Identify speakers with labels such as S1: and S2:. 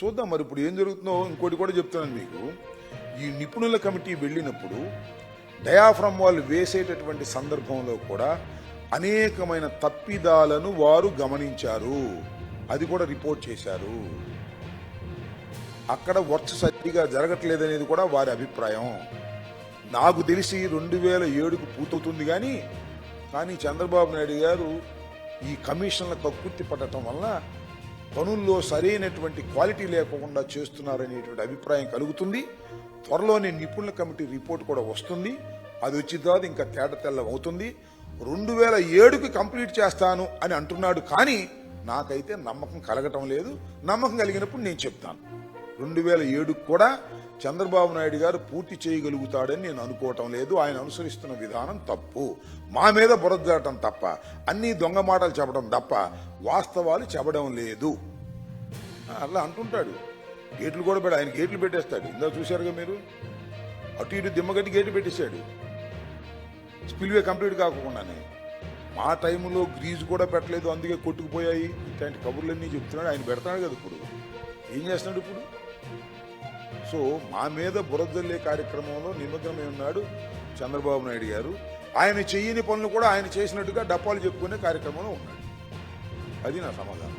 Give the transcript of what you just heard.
S1: చూద్దాం మరి ఇప్పుడు ఏం జరుగుతుందో ఇంకోటి కూడా చెప్తున్నాను మీకు. ఈ నిపుణుల కమిటీ వెళ్ళినప్పుడు డయాఫ్రమ్ వాళ్ళు వేసేటటువంటి సందర్భంలో కూడా అనేకమైన తప్పిదాలను వారు గమనించారు. అది కూడా రిపోర్ట్ చేశారు. అక్కడ వర్క్ సరిగా జరగట్లేదనేది కూడా వారి అభిప్రాయం. నాకు తెలిసి రెండు వేల ఏడుకు పూర్తవుతుంది కానీ కానీ చంద్రబాబు నాయుడు గారు ఈ కమిషన్ల కక్కుర్తి పడటం వల్ల పనుల్లో సరైనటువంటి క్వాలిటీ లేకుండా చేస్తున్నారనేటువంటి అభిప్రాయం కలుగుతుంది. త్వరలోనే నిపుణుల కమిటీ రిపోర్ట్ కూడా వస్తుంది. అది వచ్చిన తర్వాత ఇంకా తేట తెల్లం అవుతుంది. రెండు వేల ఏడుకి కంప్లీట్ చేస్తాను అని అంటున్నాడు కానీ నాకైతే నమ్మకం కలగటం లేదు. నమ్మకం కలిగినప్పుడు నేను చెప్తాను. రెండు వేల ఏడుకు కూడా చంద్రబాబు నాయుడు గారు పూర్తి చేయగలుగుతాడని నేను అనుకోవటం లేదు. ఆయన అనుసరిస్తున్న విధానం తప్పు. మా మీద బురదటం తప్ప అన్ని దొంగ మాటలు చెప్పడం తప్ప వాస్తవాలు చెప్పడం లేదు. అలా అంటుంటాడు. గేట్లు కూడా పెడ ఆయన గేట్లు పెట్టేస్తాడు. ఇందా చూశారుగా మీరు? అటు ఇటు దిమ్మగట్టి గేట్లు పెట్టేశాడు. స్పిల్వే కంప్లీట్ కాకుండానే. మా టైంలో గ్రీజ్ కూడా పెట్టలేదు అందుకే కొట్టుకుపోయాయి. ఇట్లాంటి కబుర్లన్నీ చెప్తున్నాడు. ఆయన పెడతాడు కదా ఇప్పుడు. ఏం చేస్తున్నాడు ఇప్పుడు? సో మా మీద బురదల్లే కార్యక్రమంలో నిమగ్నమై ఉన్నాడు చంద్రబాబు నాయుడు గారు. ఆయన చెయ్యని పనులు కూడా ఆయన చేసినట్టుగా డప్పాలు చెప్పుకునే కార్యక్రమంలో ఉన్నాడు. అది నా సమాధానం.